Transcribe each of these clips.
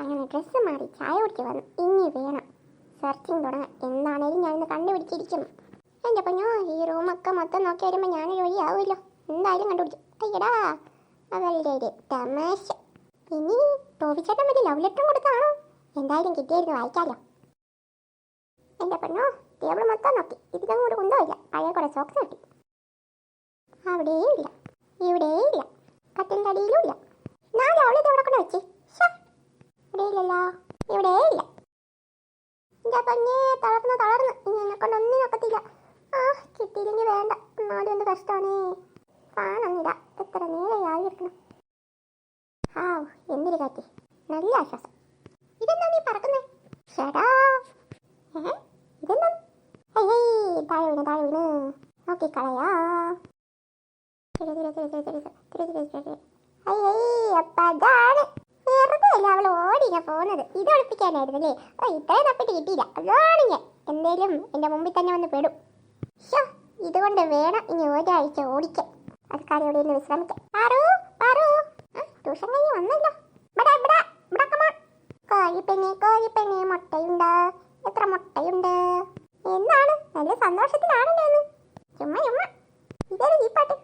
അങ്ങനെ ഡ്രസ്സ് മാറി ചായ കുടിച്ച് വന്നു. ഇനി വേണം. സെർച്ചിങ് തുടങ്ങാൻ എന്താണേലും ഞാനിന്ന് കണ്ടുപിടിച്ചിരിക്കും. എന്റെ പൊന്നോ ഈ റൂമൊക്കെ മൊത്തം നോക്കി വരുമ്പോൾ ഞാനൊരു വഴിയാവുമല്ലോ എന്തായാലും കണ്ടുപിടിച്ചു. അയ്യടാ അവളുടെ ഒരു തമാശ. ഇനി ടോപിച്ചേട്ടൻ വലിയ ലവ് ലെറ്ററും കൊടുത്താണോ? എന്തായാലും കിട്ടിയായിരുന്നു വായിക്കാമല്ലോ എന്റെ പൊന്നോ ടേബിൾ മൊത്തം നോക്കി. ഇതിലൊന്നും ഒരു കുന്തമില്ല. പഴയ സോക്സ് കിട്ടി. അവിടെയും ഇല്ല. ഇവിടെയും ഇല്ല. കട്ടിലിന്റെ അടിയിലും ഇല്ല. നാല് അവളിത് എവിടെ കൊണ്ട് ഇല്ലല്ലോ ഇവിടെ ഇല്ല. എന്റെ പഞ്ഞേ തളർന്ന് തളർന്ന്. ഇനി എന്നെ കൊണ്ട് ഒന്നും നോക്കത്തില്ല. ആ കിട്ടിയില്ലെങ്കിൽ വേണ്ട. എന്നാലും എന്ത് കഷ്ടമാണേ ഫാനൊന്നുമില്ല എത്ര നേരെയായി ആ ഹാവ് എന്തൊരു കാറ്റ്. നല്ല ആശ്വാസം. ഇതെന്താ നീ പറക്കുന്നേ? ഷടാ. ഇതെന്താ? ഹേയ് താഴെ വീണ് താഴെ വീണ്. നോക്കി കളയാ. ഹേയ് ഒളിപ്പിക്കാനായിരുന്നു അല്ലേ? ഓ ഇത്രയും തപ്പിട്ട് കിട്ടിയില്ല. അതാണ് ഞാൻ എന്തേലും എന്റെ മുമ്പിൽ തന്നെ വന്ന് പെടും. ഷോ ഇതുകൊണ്ട് വേണം ഇനി ഒരാഴ്ച ഓടിക്കാൻ. അത് ഇവിടെ നിന്ന് വിശ്രമിക്കാം പാറു പാറു. ട്യൂഷൻ കഴിഞ്ഞ് വന്നല്ലോ. ഇവിടെ ഇവിടെ ഇവിടെ on. കോഴിപ്പെണ്ണെ കോഴിപ്പെണ്ണെ മുട്ടയുണ്ട്? എത്ര മുട്ടയുണ്ട്? എന്നാണ്. നല്ല സന്തോഷത്തിലാണല്ലോ ചുമ്മാ ചുമ്മാ. ഇതേ ഈ പാട്ട്?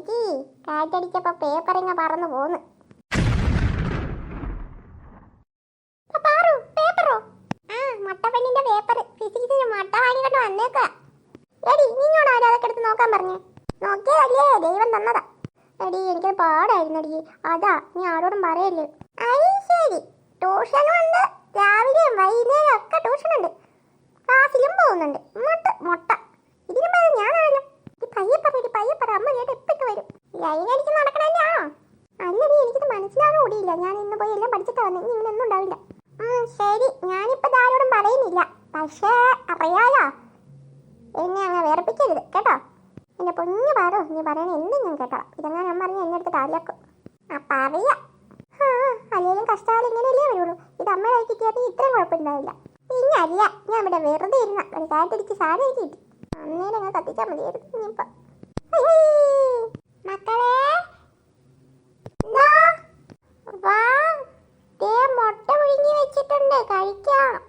ചേച്ചി കാറ്റടിച്ചപ്പോ പേപ്പറോ ആ പേപ്പർ ഫിസിക്സിന് മട്ട വാങ്ങിക്കൊണ്ട് വന്നേക്കാ എടി അതൊക്കെ എടുത്ത് നോക്കാൻ പറഞ്ഞു? ദൈവം തന്നതാ. എടി അതാ നീ പറയല്ലേ? ഐ ശരി. ഉണ്ട് രാവിലെയും വൈകുന്നേരം ഒക്കെ ട്യൂഷൻ ഉണ്ട് ക്ലാസ്സിലും പോകുന്നുണ്ട്. എനിക്കിത് മനസ്സിലാവാൻ കൂടിയില്ല ഞാൻ ഇന്ന് പോയി എല്ലാം പഠിച്ചിട്ട് വന്നു. ഇനി ഇങ്ങനെയൊന്നും ഉണ്ടാവില്ല. ശരി. ഞാനിപ്പോ ആരോടും പറയുന്നില്ല. പക്ഷേ അറിയാലോ. എന്നെ അങ്ങ് വേർപ്പിക്കരുത്. കേട്ടോ? എന്റെ പൊന്നു പാറോ നീ പറയണ എന്തും ഞാൻ കേട്ടോ ഇതെങ്ങനെ അമ്മ പറഞ്ഞു എന്നെ അടുത്ത് കാലിയാക്കും അപ്പൊ അറിയാം അല്ലെങ്കിലും കഷ്ടകാലം ഇങ്ങനെയല്ലേ വരുള്ളൂ. ഇത് അമ്മ കഴിക്കിട്ടിയാൽ ഇത്രയും കുഴപ്പമുണ്ടാവില്ല ഇനി അല്ല. ഞാൻ ഇവിടെ വെറുതെ ഇരുന്ന. ഒരു കാറ്റടിച്ച് സാധനം കിട്ടി. അന്നേരം അങ്ങ് കത്തിച്ചാൽ മതിയായിരുന്നു. ഇനിയിപ്പോ കഴിക്കാം